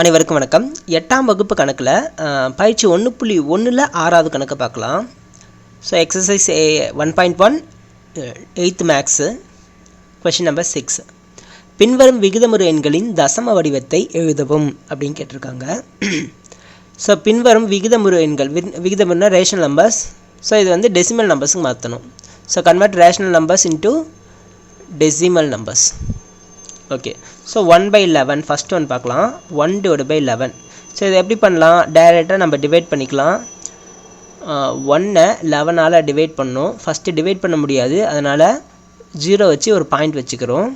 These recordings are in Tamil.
அனைவருக்கும் வணக்கம். எட்டாம் வகுப்பு கணக்கில் பயிற்சி ஒன்று புள்ளி ஒன்றில் ஆறாவது கணக்கு பார்க்கலாம். So exercise A one point one eight marks question number six பின்வரும் விகிதமுறு எண்களின் தசம வடிவத்தை எழுதவும் அப்படின்னு கேட்டிருக்காங்க. ஸோ பின்வரும் விகிதமுறு எண்கள் விகிதமுறுனா ரேஷனல் நம்பர்ஸ் ஸோ இது வந்து டெசிமல் நம்பர்ஸுக்கு மாற்றணும் so convert rational numbers into decimal numbers okay so one by eleven first one பார்க்கலாம். One divide by eleven so இதை எப்படி பண்ணலாம்? டைரெக்டாக நம்ம டிவைட் பண்ணிக்கலாம். ஒன்னை லெவனால் டிவைட் பண்ணணும் ஃபஸ்ட்டு டிவைட் பண்ண முடியாது. அதனால் ஜீரோ வச்சு ஒரு பாயிண்ட் வச்சுக்கிறோம்.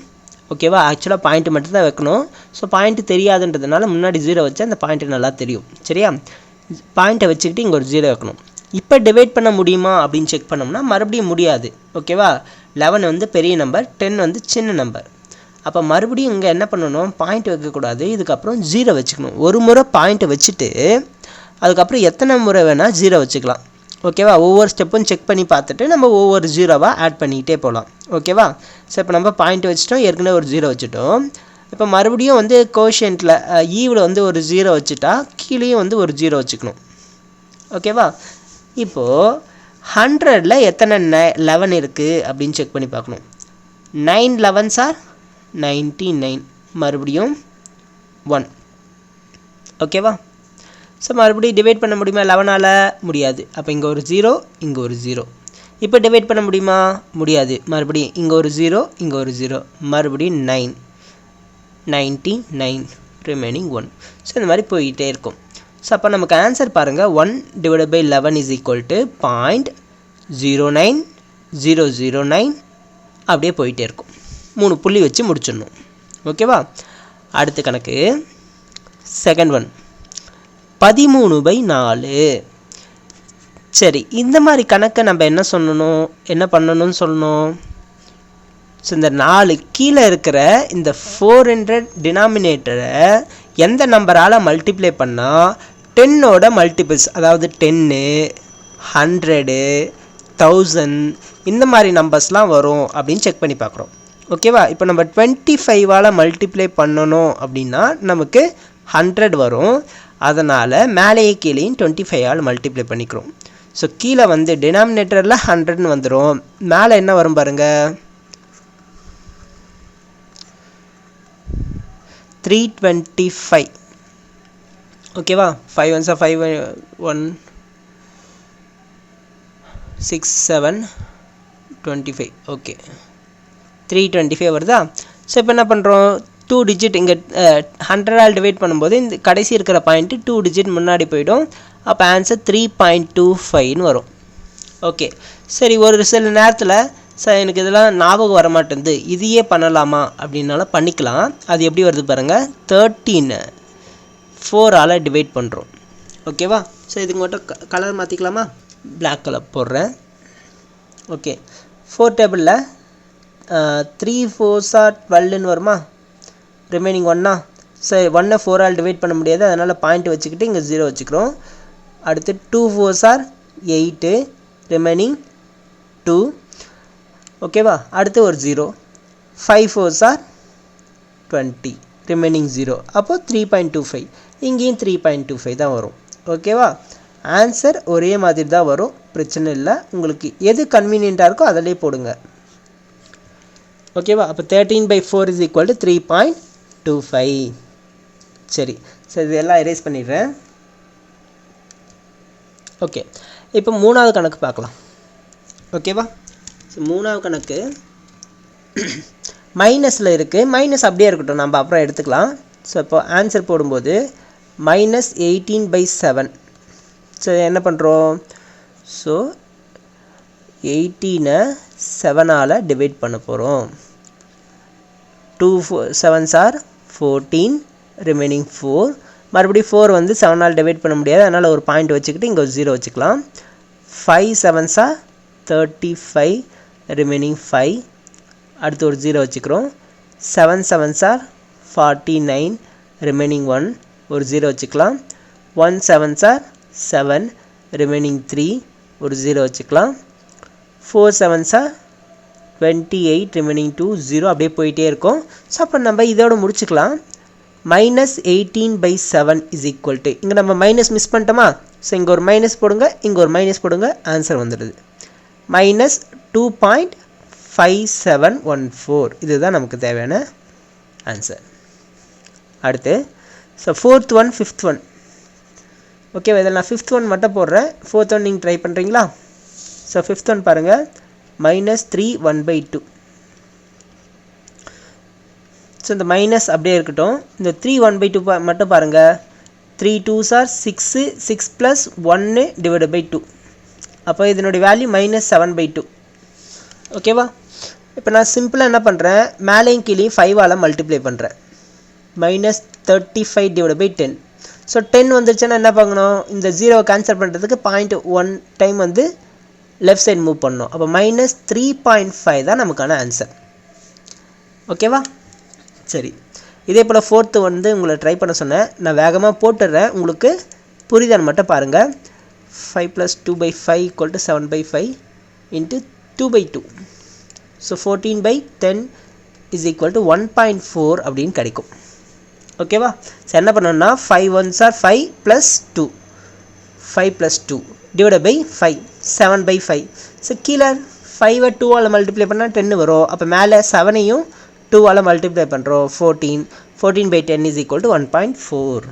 ஓகேவா ஆக்சுவலாக பாயிண்ட் மட்டும் தான் வைக்கணும். ஸோ பாயிண்ட் தெரியாதுன்றதுனால முன்னாடி ஜீரோ வச்சு அந்த பாயிண்ட் நல்லா தெரியும். சரியா? பாயிண்ட்டை வச்சுக்கிட்டு இங்கே ஒரு ஜீரோ வைக்கணும். இப்போ டிவைட் பண்ண முடியுமா அப்படின்னு செக் பண்ணோம்னா மறுபடியும் முடியாது. ஓகேவா லெவன் வந்து பெரிய நம்பர் டென் வந்து சின்ன நம்பர் அப்போ மறுபடியும் இங்கே என்ன பண்ணணும்? பாயிண்ட் வைக்கக்கூடாது. இதுக்கப்புறம் ஜீரோ வச்சுக்கணும். ஒரு முறை பாயிண்ட்டை வச்சுட்டு அதுக்கப்புறம் எத்தனை முறை வேணால் ஜீரோ வச்சுக்கலாம். ஓகேவா ஒவ்வொரு ஸ்டெப்பும் செக் பண்ணி பார்த்துட்டு நம்ம ஒவ்வொரு ஜீரோவாக ஆட் பண்ணிக்கிட்டே போகலாம். ஓகேவா ஸோ இப்போ நம்ம பாயிண்ட் வச்சுட்டோம். ஏற்கனவே ஒரு ஜீரோ வச்சுட்டோம். இப்போ மறுபடியும் வந்து கோஷியன்ட்டில் ஈவில் e வந்து ஒரு ஜீரோ வச்சுட்டா கீழேயும் வந்து ஒரு ஜீரோ வச்சுக்கணும். ஓகேவா இப்போது ஹண்ட்ரடில் எத்தனை நை லெவன் இருக்குது அப்படின்னு செக் பண்ணி பார்க்கணும். Nine eleven sir ninety nine. மறுபடியும் ஒன் ஓகேவா? ஸோ மறுபடியும் டிவைட் பண்ண முடியுமா? லெவனால் முடியாது. அப்போ இங்கே ஒரு ஜீரோ இங்கே ஒரு ஜீரோ இப்போ டிவைட் பண்ண முடியுமா? முடியாது. மறுபடியும் இங்கே ஒரு ஜீரோ இங்கே ஒரு ஜீரோ மறுபடியும் nine ninety nine. Remaining one so இந்த மாதிரி போய்கிட்டே இருக்கும். ஸோ அப்போ நமக்கு ஆன்சர் பாருங்கள் one divide by eleven is equal to point zero nine zero zero nine அப்படியே போயிட்டே இருக்கும். மூணு புள்ளி வச்சு முடிச்சிடணும். ஓகேவா? அடுத்த கணக்கு. செகண்ட் ஒன் பதிமூணு பை நாலு. சரி இந்த மாதிரி கணக்கை நம்ம என்ன சொல்லணும்? என்ன பண்ணணும்னு சொல்லணும்? ஸோ இந்த நாலு கீழே இருக்கிற இந்த ஃபோர் ஹண்ட்ரட் டினாமினேட்டரை எந்த நம்பரால் மல்டிப்ளை பண்ணால் டென்னோட மல்டிபிள்ஸ் அதாவது டென்னு ஹண்ட்ரடு தௌசண்ட் இந்த மாதிரி நம்பர்ஸ்லாம் வரும் அப்படின்னு செக் பண்ணி பார்க்குறோம். ஓகேவா? இப்போ நம்ம டுவெண்ட்டி ஃபைவால் மல்டிப்ளை பண்ணணும் அப்படின்னா நமக்கு ஹண்ட்ரட் வரும். அதனால் மேலேயே கீழேயும் டுவெண்ட்டி ஃபைவால் மல்டிப்ளை பண்ணிக்கிறோம். ஸோ கீழே வந்து டினாமினேட்டரில் ஹண்ட்ரட்னு வந்துடும் மேலே என்ன வரும் பாருங்கள் த்ரீ டுவெண்ட்டி ஃபைவ் ஓகேவா? Five ஒன்ஸா five one six seven twenty five okay three twenty five வருதா? ஸோ இப்போ என்ன பண்ணுறோம் டூ டிஜிட் இங்கே ஹண்ட்ரடால் டிவைட் பண்ணும்போது இந்த கடைசி இருக்கிற பாயிண்ட்டு டூ டிஜிட் முன்னாடி போயிடும். அப்போ ஆன்சர் த்ரீ பாயிண்ட் டூ ஃபைவ்னு வரும். ஓகே சரி ஒரு சில நேரத்தில் சார் எனக்கு இதெல்லாம் ஞாபகம் வர மாட்டேங்குது. இதையே பண்ணலாமா? அப்படின்னாலும் பண்ணிக்கலாம். அது எப்படி வருது பாருங்கள் தேர்ட்டீன் ஃபோரால் டிவைட் பண்ணுறோம் ஓகேவா ஸோ இதுக்கு மட்டும் கலர் மாற்றிக்கலாமா பிளாக் கலர் போடுறேன். ஓகே ஃபோர் டேபிளில் த்ரீ ஃபோர்ஸாக டுவெல்னு வருமா? ரிமைனிங் ஒன்னா சரி ஒன்னை ஃபோரால் டிவைட் பண்ண முடியாது. அதனால் பாயிண்ட் வச்சுக்கிட்டு இங்கே ஜீரோ வச்சுக்கிறோம். அடுத்து two fours are eight remaining two ஓகேவா அடுத்து ஒரு zero five fours are twenty remaining zero அப்போது த்ரீ பாயிண்ட் டூ ஃபைவ் இங்கேயும் த்ரீ பாயிண்ட் டூ ஃபைவ் தான் வரும். ஓகேவா ஆன்சர் ஒரே மாதிரி தான் வரும். பிரச்சனை இல்லை. உங்களுக்கு எது கன்வீனியண்ட்டாக இருக்கோ அதிலே போடுங்க. ஓகேவா அப்போ thirteen by four is equal to three point two five சரி. சரி இதெல்லாம் எரேஸ் பண்ணிடுறேன். ஓகே இப்போ மூணாவது கணக்கு பார்க்கலாம். ஓகேவா ஸோ மூணாவது கணக்கு. மைனஸில் இருக்குது மைனஸ் அப்படியே இருக்கட்டும். நம்ம அப்புறம் எடுத்துக்கலாம். ஸோ இப்போ ஆன்சர் போடும்போது minus eighteen by seven so என்ன பண்ணுறோம் ஸோ எயிட்டீனை செவனால் டிவைட் பண்ண போகிறோம் two four sevens are fourteen remaining four மறுபடியும் ஃபோர் வந்து செவனால் டிவைட் பண்ண முடியாது. அதனால் ஒரு பாயிண்ட் வச்சுக்கிட்டு இங்கே ஒரு ஜீரோ வச்சுக்கலாம். ஃபைவ் செவன்ஸா தேர்ட்டி ஃபைவ் ரிமைனிங் ஃபைவ் அடுத்து ஒரு ஜீரோ வச்சுக்கிறோம். Seven sevens are forty nine remaining one ஒரு ஜீரோ வச்சுக்கலாம். One sevens are seven remaining three ஒரு ஜீரோ வச்சுக்கலாம். Four செவன்ஸா twenty eight remaining two zero அப்படியே போயிட்டே இருக்கும். ஸோ அப்போ நம்ம இதோட முடிச்சுக்கலாம். Minus eighteen by seven is equal to இங்கே நம்ம மைனஸ் மிஸ் பண்ணிட்டோமா? ஸோ இங்கே ஒரு மைனஸ் போடுங்க இங்கே ஒரு மைனஸ் போடுங்க ஆன்சர் வந்துடுது. Minus two point five seven one four இதுதான் நமக்கு தேவையான ஆன்சர் அடுத்து so fourth one fifth one ஓகேவா இதில் நான் ஃபிஃப்த் ஒன் மட்டும் போடுறேன். ஃபோர்த் ஒன் நீங்கள் ட்ரை பண்ணுறீங்களா ஸோ ஃபிஃப்த் ஒன் பாருங்கள் minus three one by two so இந்த மைனஸ் அப்படியே இருக்கட்டும். இந்த த்ரீ ஒன் பை டூ மட்டும் பாருங்கள் three two sir six six plus ஒன்று டிவைட் பை டூ அப்போ இதனுடைய value minus seven by two ஓகேவா இப்போ நான் சிம்பிளாக என்ன பண்ணுறேன் மேலேயும் கீழேயும் ஃபைவால் மல்டிப்ளை பண்ணுறேன் minus thirty five divide by ten so ten வந்துருச்சுன்னா என்ன பண்ணணும் இந்த ஜீரோவை கேன்சல் பண்ணுறதுக்கு பாயிண்ட் ஒன் டைம் வந்து லெஃப்ட் சைடு மூவ் பண்ணணும். அப்போ மைனஸ் த்ரீ பாயிண்ட் ஃபைவ் தான் நமக்கான ஆன்சர் ஓகேவா சரி. இதே போல் ஃபோர்த்து வந்து உங்களை ட்ரை பண்ண சொன்னேன் நான் வேகமாக போட்டுடுறேன் உங்களுக்கு புரியுதான்னு மட்டும் பாருங்கள் five plus two by five equal to seven by five into two by two so fourteen by ten is equal to one point four அப்படின்னு கிடைக்கும். ஓகேவா ஸோ என்ன பண்ணோன்னா five ones are five plus two five plus two divide by five seven by five so கீழே ஃபைவை டூவால் மல்டிப்ளை பண்ணால் டென்னு வரும். அப்போ மேலே செவனையும் டூவால் மல்டிப்ளை பண்ணுறோம் fourteen fourteen by ten is equal to one point four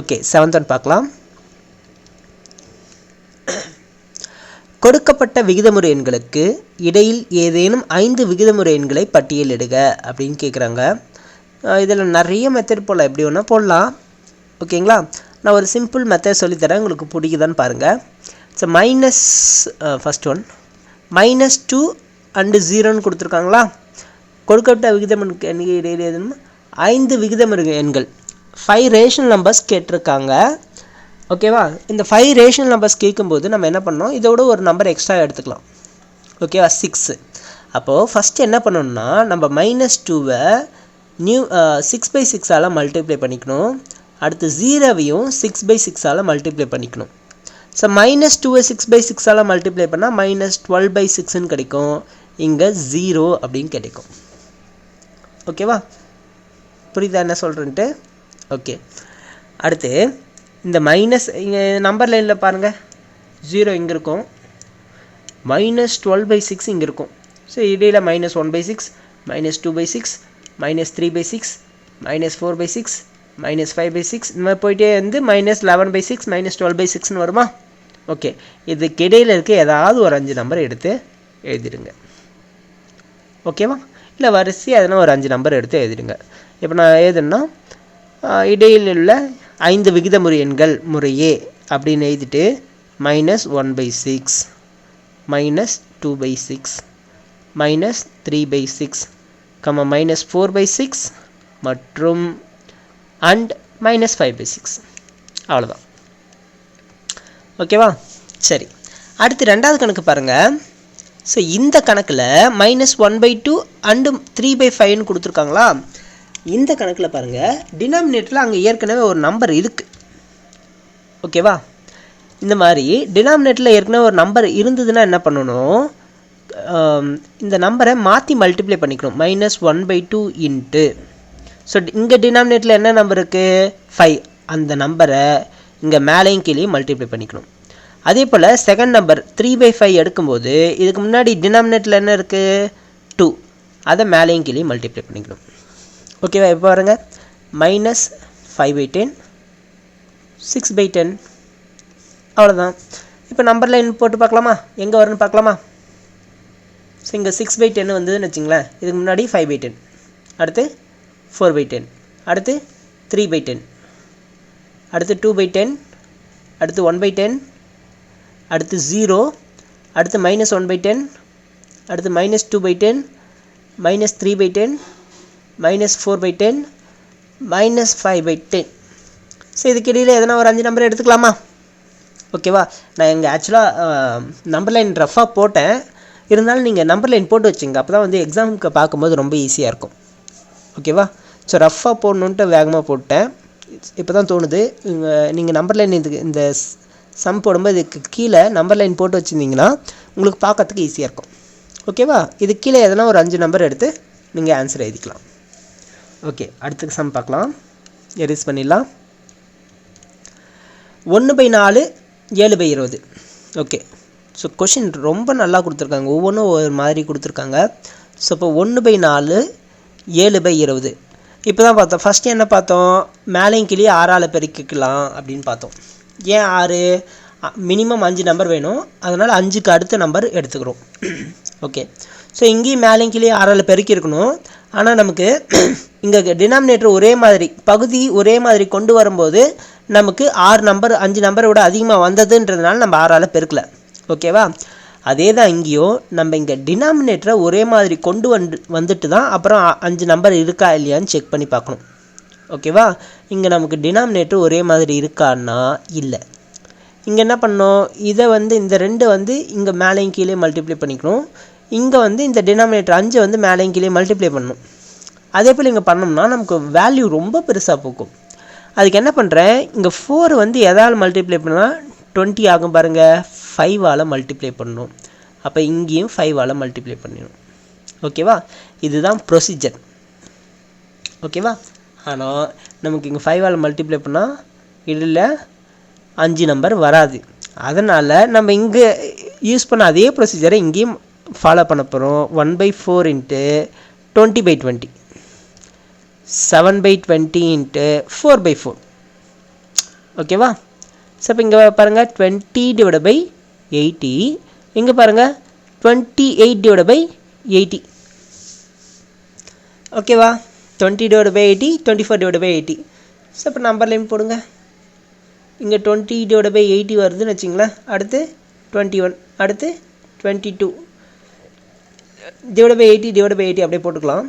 okay seventh one பார்க்கலாம். கொடுக்கப்பட்ட விகிதமுறை எண்களுக்கு இடையில் ஏதேனும் ஐந்து விகிதமுறை எண்களை பட்டியலிடுக அப்படின்னு கேட்குறாங்க இதில் நிறைய மெத்தட் போடலாம். எப்படி வேணால் போடலாம். ஓகேங்களா நான் ஒரு சிம்பிள் மெத்தட் சொல்லித்தரேன் உங்களுக்கு பிடிக்குதான்னு பாருங்கள் so minus first one minus two and ஜீரோன்னு கொடுத்துருக்காங்களா? கொடுக்கப்பட்ட விகிதம் எண்ணிக்கை இடையில் ஐந்து விகிதம் எண்கள். ஃபைவ் ரேஷனல் நம்பர்ஸ் கேட்டிருக்காங்க. ஓகேவா இந்த ஃபைவ் ரேஷனல் நம்பர்ஸ் கேட்கும்போது நம்ம என்ன பண்ணோம் இதோட ஒரு நம்பர் எக்ஸ்ட்ரா எடுத்துக்கலாம். ஓகேவா சிக்ஸு அப்போது ஃபஸ்ட்டு என்ன பண்ணணும்னா நம்ம மைனஸ் டூவை நியூ சிக்ஸ் பை சிக்ஸால் மல்டிப்ளை பண்ணிக்கணும். அடுத்து ஜீரோவையும் சிக்ஸ் பை சிக்ஸால் மல்டிப்ளை பண்ணிக்கணும். ஸோ மைனஸ் டூவை சிக்ஸ் பை சிக்ஸால் மல்டிப்ளை பண்ணால் மைனஸ் டுவெல் பை சிக்ஸ்னு கிடைக்கும். இங்கே ஜீரோ அப்படின்னு கிடைக்கும். ஓகேவா புரியுதா என்ன சொல்கிறேன்ட்டு ஓகே அடுத்து இந்த மைனஸ் இங்கே நம்பர் லைனில் பாருங்கள் ஜீரோ இங்கே இருக்கும். மைனஸ் டுவெல் பை சிக்ஸ் இங்கே இருக்கும். ஸோ இடையில் minus one by six minus two by six minus three by six minus four by six minus five by six இந்த மாதிரி போயிட்டே வந்து minus eleven by six minus twelve by சிக்ஸ்னு வருமா? ஓகே இதுக்கு இடையில் இருக்க ஏதாவது ஒரு அஞ்சு நம்பர் எடுத்து எழுதிடுங்க. ஓகேவா இல்லை வரிசை எதனா ஒரு அஞ்சு நம்பர் எடுத்து எழுதிடுங்க. இப்போ நான் எழுதுனா இடையில் உள்ள ஐந்து விகிதமுறை எண்கள் முறையே அப்படின்னு எழுதிட்டு minus one by six minus two by six minus three by six comma minus four by six மற்றும் and minus five by six அவ்வளோதான் ஓகேவா சரி. அடுத்து ரெண்டாவது கணக்கு பாருங்கள் ஸோ இந்த கணக்கில் minus one by two and three by ஃபைவ்னு கொடுத்துருக்காங்களா? இந்த கணக்கில் பாருங்கள் டினாமினேட்டரில் அங்கே ஏற்கனவே ஒரு நம்பர் இருக்குது ஓகேவா இந்த மாதிரி டினாமினேட்டரில் ஏற்கனவே ஒரு நம்பர் இருந்ததுன்னா என்ன பண்ணணும்? இந்த நம்பரை மாற்றி மல்டிப்ளை பண்ணிக்கணும். Minus one by two into so இங்கே டினாமினேட்டில் என்ன நம்பர் இருக்குது ஃபைவ் அந்த நம்பரை இங்கே மேலேயும் கீழே மல்டிப்ளை பண்ணிக்கணும். அதே போல் second number three by five எடுக்கும்போது இதுக்கு முன்னாடி டினாமினேட்டில் என்ன இருக்குது டூ அதை மேலேயும் கீழே மல்டிப்ளை பண்ணிக்கணும். ஓகேவா இப்போ பாருங்க. Minus five by ten six by ten அவ்வளோதான் இப்போ நம்பர் லைன் போட்டு பார்க்கலாமா? எங்கே வரும்னு பார்க்கலாமா? ஸோ இங்கே சிக்ஸ் பை டென் வந்ததுன்னு வச்சிங்களேன். இதுக்கு முன்னாடி ஃபைவ் பை டென் அடுத்து ஃபோர் பை டென் அடுத்து த்ரீ பை டென் அடுத்து டூ பை டென் அடுத்து ஒன் பை டென் அடுத்து ஜீரோ அடுத்து மைனஸ் ஒன் பை டென் அடுத்து minus two by ten minus three by ten minus four by ten minus five by ten so இதுக்கிடையில் எதனா ஒரு அஞ்சு நம்பர் எடுத்துக்கலாமா? ஓகேவா நான் இங்கே ஆக்சுவலாக நம்பர் லைன் ரஃபாக போட்டேன். இருந்தாலும் நீங்கள் நம்பர் லைன் போட்டு வச்சுங்க. அப்போ தான் வந்து எக்ஸாமுக்கு பார்க்கும்போது ரொம்ப ஈஸியாக இருக்கும். ஓகேவா ஸோ ரஃப்பாக போடணுன்ட்டு வேகமாக போட்டேன். இப்போ தான் தோணுது நீங்கள் நம்பர் லைன் இதுக்கு இந்த சம் போடும்போது இதுக்கு கீழே நம்பர் லைன் போட்டு வச்சுருந்தீங்கன்னா உங்களுக்கு பார்க்கறதுக்கு ஈஸியாக இருக்கும். ஓகேவா இது கீழே எதனா ஒரு அஞ்சு நம்பர் எடுத்து நீங்கள் ஆன்சர் எழுதிக்கலாம். ஓகே அடுத்த சம் பார்க்கலாம். எரேஸ் பண்ணிடலாம். ஒன்று பை நாலு ஏழு பை இருபது. ஓகே ஸோ கொஷின் ரொம்ப நல்லா கொடுத்துருக்காங்க. ஒவ்வொன்றும் ஒரு மாதிரி கொடுத்துருக்காங்க. ஸோ இப்போ ஒன்று பை நாலு ஏழு பை இருபது. இப்போ தான் பார்த்தோம். ஃபஸ்ட்டு என்ன பார்த்தோம்? மேலேயும் கீழே ஆறால் பெருக்கிக்கலாம் அப்படின்னு பார்த்தோம். ஏன் ஆறு? மினிமம் அஞ்சு நம்பர் வேணும். அதனால் அஞ்சுக்கு அடுத்த நம்பர் எடுத்துக்கிறோம். ஓகே ஸோ இங்கேயும் மேலேயும் கீழே ஆறால் பெருக்கியிருக்கணும். ஆனால் நமக்கு இங்கே டினாமினேட்டர் ஒரே மாதிரி பகுதி ஒரே மாதிரி கொண்டு வரும்போது நமக்கு ஆறு நம்பர் அஞ்சு நம்பரை விட அதிகமாக வந்ததுன்றதுனால நம்ம ஆறால் பெருக்கல. ஓகேவா அதே தான் இங்கேயும் நம்ம இங்கே டினாமினேட்டரை ஒரே மாதிரி கொண்டு வந்து வந்துட்டு தான் அப்புறம் அ- அஞ்சு நம்பர் இருக்கா இல்லையான்னு செக் பண்ணி பார்க்கணும். ஓகேவா இங்கே நமக்கு டினாமினேட்டர் ஒரே மாதிரி இருக்கான்னா இல்லை. இங்கே என்ன பண்ணோம்? இதை வந்து இந்த ரெண்டு வந்து இங்கே மேலேயும் கீழே மல்டிப்ளை பண்ணிக்கணும். இங்கே வந்து இந்த டினாமினேட்டர் அஞ்சை வந்து மேலேயும் கீழே மல்டிப்ளை பண்ணணும். அதே போல் இங்கே பண்ணோம்னா நமக்கு வேல்யூ ரொம்ப பெருசாக போகும். அதுக்கு என்ன பண்ணுறேன் இங்கே ஃபோர் வந்து எதால் மல்டிப்ளை பண்ணால் டுவெண்ட்டி ஆகும் பாருங்கள் ஃபைவால் மல்டிப்ளை பண்ணணும். அப்போ இங்கேயும் ஃபைவால் மல்டிப்ளை பண்ணிடணும் ஓகேவா இதுதான் ப்ரொசீஜர் ஓகேவா ஆனால் நமக்கு இங்கே ஃபைவால் மல்டிப்ளை பண்ணால் இதில் அஞ்சு நம்பர் வராது. அதனால் நம்ம இங்கே யூஸ் பண்ண அதே ப்ரொசீஜரை இங்கேயும் ஃபாலோ பண்ண போகிறோம் one by four into twenty by twenty seven by twenty into four by four ஓகேவா ஸோ இப்போ இங்கே பாருங்கள் டுவெண்ட்டி டிவைட் பை எயிட்டி இங்கே பாருங்கள் twenty eight divide by eighty ஓகேவா twenty divide by eighty twenty four divide by eighty so இப்போ நம்பர்லேயும் போடுங்க. இங்கே டுவெண்ட்டி டிவைட் பை எயிட்டி வருதுன்னு வச்சிங்களேன். அடுத்து டுவெண்ட்டி ஒன் அடுத்து twenty two divide by eighty divide by eighty அப்படியே போட்டுக்கலாம்.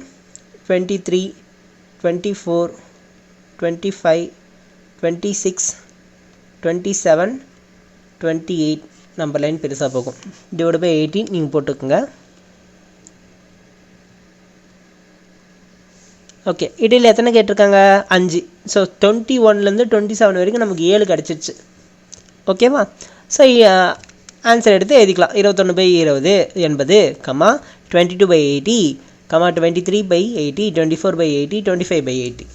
Twenty three twenty four twenty five twenty six twenty seven twenty eight number line பெருசாக போகும். டிவைட் பை எயிட்டி நீங்கள் போட்டுக்கோங்க. ஓகே இடையில் எத்தனை கேட்டிருக்காங்க? அஞ்சு. ஸோ டுவெண்ட்டி ஒன்லேருந்து டுவெண்ட்டி செவன் வரைக்கும் நமக்கு ஏழு கிடச்சிருச்சு. ஓகேவா ஸோ ஆன்சர் எடுத்து எழுதிக்கலாம். இருபத்தொன்று பை இருபது எண்பது comma twenty two by eighty comma twenty three by eighty twenty four by eighty twenty five by eighty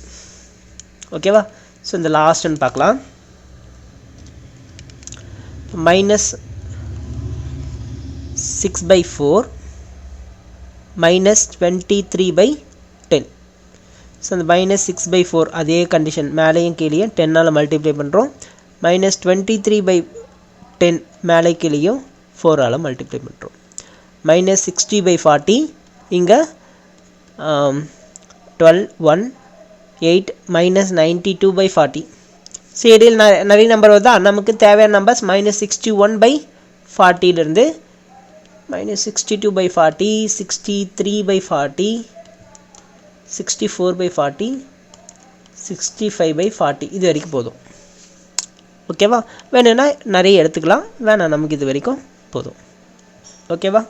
ஓகேவா ஸோ இந்த லாஸ்ட் பார்க்கலாம். Minus six by four minus twenty three by ten so அந்த மைனஸ் சிக்ஸ் பை ஃபோர் அதே கண்டிஷன் மேலேயும் கீழேயும் டென்னால் மல்டிப்ளை பண்ணுறோம் minus twenty three by ten மேலே கீழேயும் ஃபோரால் மல்டிப்ளை பண்ணுறோம் மைனஸ் சிக்ஸ்டி பை ஃபார்ட்டி இங்கே twelve one eight minus ninety two by forty so ந- நிறைய நம்பர் வருதா? நமக்கு தேவையான numbers minus sixty one by ஃபார்ட்டியிலேருந்து minus sixty two by forty sixty three by forty sixty four by forty sixty five by forty இது வரைக்கும் போதும். ஓகேவா வேணும்னா நிறைய எடுத்துக்கலாம். வேணாம் நமக்கு இது வரைக்கும் போதும். ஓகேவா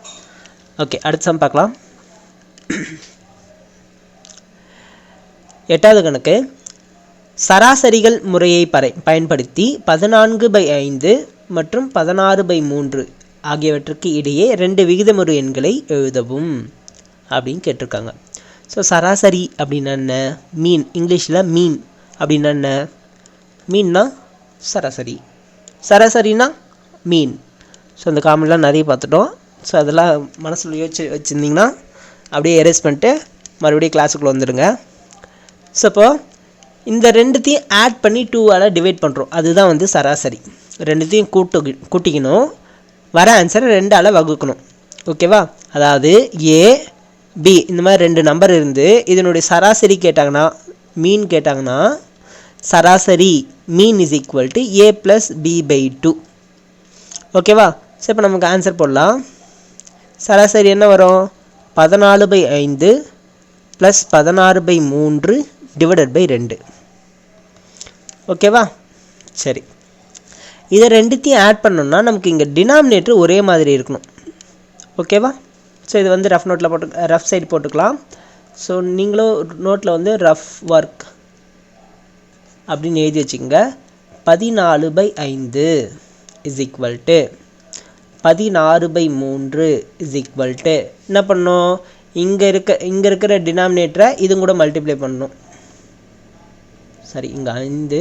ஓகே அடுத்த சம் பார்க்கலாம். எட்டாவது கணக்கு. சராசரிகள் முறையை பறை பயன்படுத்தி பதினான்கு பை ஐந்து மற்றும் பதினாறு பை மூன்று ஆகியவற்றுக்கு இடையே ரெண்டு விகிதமுறு எண்களை எழுதவும் அப்படின்னு கேட்டிருக்காங்க. ஸோ சராசரி அப்படின்னா என்ன? மீன். இங்கிலீஷில் மீன் அப்படின்னா என்ன? மீன்னா சராசரி. சராசரினா மீன். ஸோ அந்த காமெடிலாம் நிறைய பார்த்துட்டோம். ஸோ அதெல்லாம் மனசில் யோசிச்சு வச்சுருந்தீங்கன்னா அப்படியே எரேஸ் பண்ணிட்டு மறுபடியும் கிளாஸுக்குள்ளே வந்துடுங்க. ஸோ இப்போ இந்த ரெண்டுத்தையும் ஆட் பண்ணி டூவால் டிவைட் பண்ணுறோம் அதுதான் வந்து சராசரி. ரெண்டுத்தையும் கூட்டு கூட்டிக்கணும். வர ஆன்சரை ரெண்டால் வகுக்கணும். ஓகேவா அதாவது ஏ பி இந்த மாதிரி ரெண்டு நம்பர் இருந்து இதனுடைய சராசரி கேட்டாங்கன்னா மீன் கேட்டாங்கன்னா சராசரி mean is equal to A plus B by two ஓகேவா ஸோ இப்போ நமக்கு ஆன்சர் போடலாம். சராசரி என்ன வரும்? பதினாலு பை ஐந்து ப்ளஸ் பதினாறு பை மூன்று டிவைடட் பை ரெண்டு. ஓகேவா சரி. இதை ரெண்டுத்தையும் ஆட் பண்ணோம்னா நமக்கு இங்கே டினாமினேட்டர் ஒரே மாதிரி இருக்கணும். ஓகேவா ஸோ இது வந்து ரஃப் நோட்டில் போட்டு ரஃப் சைடு போட்டுக்கலாம். ஸோ நீங்களும் நோட்டில் வந்து ரஃப் ஒர்க் அப்படின்னு எழுதி வச்சுக்கோங்க. பதினாலு பை ஐந்து இஸ் ஈக்குவல் டு பதினாறு பை மூன்று இஸ் ஈக்குவல் டு என்ன பண்ணோம் இங்கே இருக்க இங்கே இருக்கிற டினாமினேட்டரை இதுவும் கூட மல்டிப்ளை பண்ணணும். சரி இங்கே ஐந்து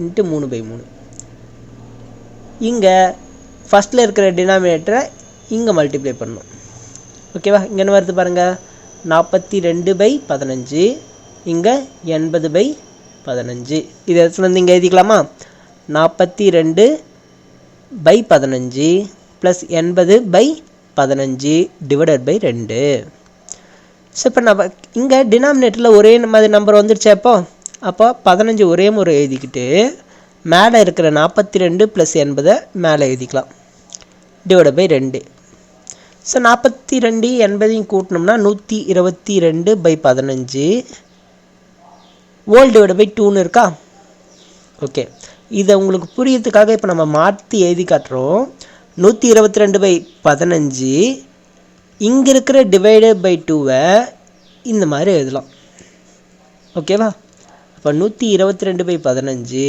இன்ட்டு மூணு பை மூணு. இங்கே ஃபஸ்ட்டில் இருக்கிற டினாமினேட்டரை இங்கே மல்டிப்ளை பண்ணணும். ஓகேவா இங்கே என்ன வருது பாருங்கள் நாற்பத்தி ரெண்டு பை பதினஞ்சு. இங்கே எண்பது பை பதினஞ்சு. இது இடத்துல இங்கே எழுதிக்கலாமா? நாற்பத்தி ரெண்டு பை பதினஞ்சு ப்ளஸ் எண்பது பை பதினஞ்சு டிவைடட் பை ரெண்டு. ஸோ இப்போ நம்ம இங்கே டினாமினேட்டரில் ஒரே மாதிரி நம்பர் வந்துருச்சு அப்போ? அப்போ பதினஞ்சு ஒரே முறை எழுதிக்கிட்டு மேலே இருக்கிற நாற்பத்தி ரெண்டு ப்ளஸ் எண்பதை மேலே எழுதிக்கலாம். டிவைட் பை ரெண்டு. ஸோ நாற்பத்தி ரெண்டு எண்பதையும் கூட்டினோம்னா நூற்றி இருபத்தி ரெண்டு பை பதினஞ்சு. ஓல் டிவைட் பை டூன்னு இருக்கா? ஓகே இதை உங்களுக்கு புரியறதுக்காக இப்போ நம்ம மாற்றி எழுதி காட்டுறோம். நூற்றி இருபத்தி ரெண்டு பை பதினஞ்சு. இங்கே இருக்கிற டிவைடு பை டூவை இந்த மாதிரி எழுதலாம். ஓகேவா அப்போ நூற்றி இருபத்தி ரெண்டு பை பதினஞ்சு.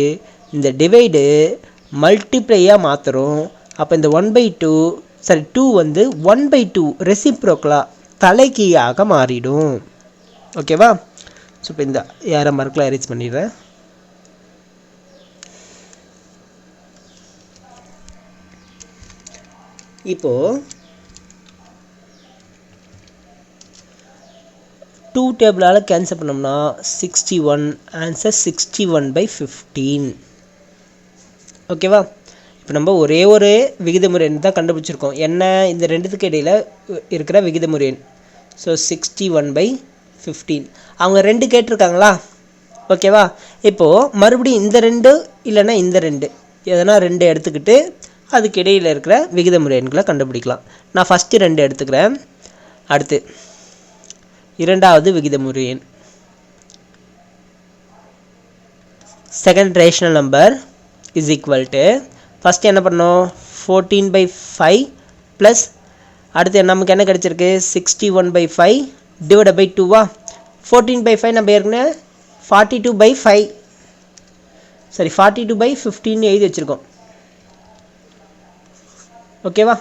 இந்த டிவைடு மல்டிப்ளையாக மாற்றுறோம் அப்போ இந்த one by two sorry two வந்து ஒன் பை டூ ரெசிப்ரோக்கலாக தலைகீழாக மாறிடும். ஓகேவா ஸோ இப்போ இந்த யாரை மார்க்கெலாம் அரேஞ்ச் பண்ணிடுறேன். இப்போது டூ டேபிளால் கேன்சல் பண்ணோம்னா sixty one answer sixty one by fifteen ஓகேவா? இப்போ நம்ம ஒரே ஒரு விகிதமுறை எண் தான் கண்டுபிடிச்சிருக்கோம். என்ன? இந்த ரெண்டுத்துக்கு இடையில் இருக்கிற விகிதமுறை எண் so sixty one by fifteen அவங்க ரெண்டு கேட்டிருக்காங்களா? ஓகேவா? இப்போது மறுபடியும் இந்த ரெண்டு இல்லைன்னா இந்த ரெண்டு. எதனா ரெண்டு எடுத்துக்கிட்டு அதுக்கு இடையில் இருக்கிற விகிதமுறை எண்களை கண்டுபிடிக்கலாம். நான் ஃபஸ்ட்டு ரெண்டு எடுத்துக்கிறேன். அடுத்து இரண்டாவது விகிதமுறை எண் second rational number is equal to first என்ன பண்ணோம் ஃபோர்டீன் பை ஃபைவ் ப்ளஸ் அடுத்து நமக்கு என்ன கிடச்சிருக்கு? Sixty one by five divide by டூவா ஃபோர்டீன் பை ஃபைவ் நம்ம ஏற்கனவே ஃபார்ட்டி டூ பை ஃபைவ் சரி ஃபார்ட்டி டூ பை ஃபிஃப்டின்னு எழுதி வச்சுருக்கோம். ஓகேவா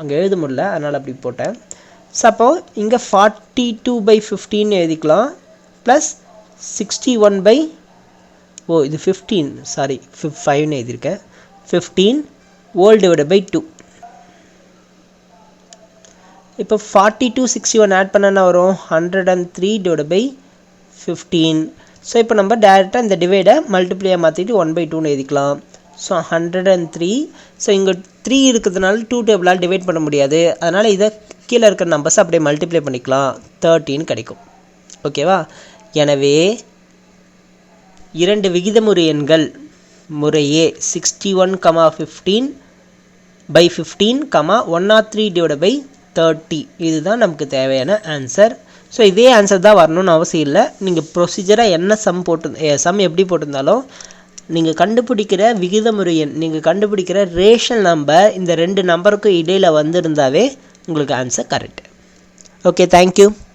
அங்கே எழுத முடியல அதனால் அப்படி போட்டேன். ஸோ அப்போது இங்கே ஃபார்ட்டி டூ பை ஃபிஃப்டின்னு எழுதிக்கலாம் ப்ளஸ் சிக்ஸ்டி ஒன் பை ஓ இது ஃபிஃப்டீன் சாரி ஃபிஃப் ஃபைவ்னு எழுதியிருக்கேன். Fifteen whole divide by two இப்போ forty two sixty one add பண்ணனா வரும்? Hundred and three divide by fifteen so இப்போ நம்ம டேரெக்டாக இந்த டிவைடை மல்டிப்ளையாக மாற்றிட்டு ஒன் பை டூன்னு எழுதிக்கலாம். So hundred and three so இங்கே த்ரீ இருக்கிறதுனால டூ டேபிளால் டிவைட் பண்ண முடியாது. அதனால் இதை கீழே இருக்கிற நம்பர்ஸ் அப்படியே மல்டிப்ளை பண்ணிக்கலாம். தேர்ட்டின்னு கிடைக்கும். ஓகேவா எனவே இரண்டு விகிதமுறு எண்கள் முறையே sixty one comma fifteen by fifteen comma one nought three divide by thirty இதுதான் நமக்கு தேவையான ஆன்சர் ஸோ இதே ஆன்சர் தான் வரணும்னு அவசியம் இல்லை. நீங்கள் ப்ரொசீஜராக என்ன சம் போட்டு சம் எப்படி போட்டிருந்தாலும் நீங்கள் கண்டுபிடிக்கிற விகிதமுறை எண் நீங்கள் கண்டுபிடிக்கிற ரேஷன் நம்பர் இந்த ரெண்டு நம்பருக்கும் இடையில் வந்திருந்தாவே உங்களுக்கு ஆன்சர் கரெக்ட் ஓகே தேங்க்யூ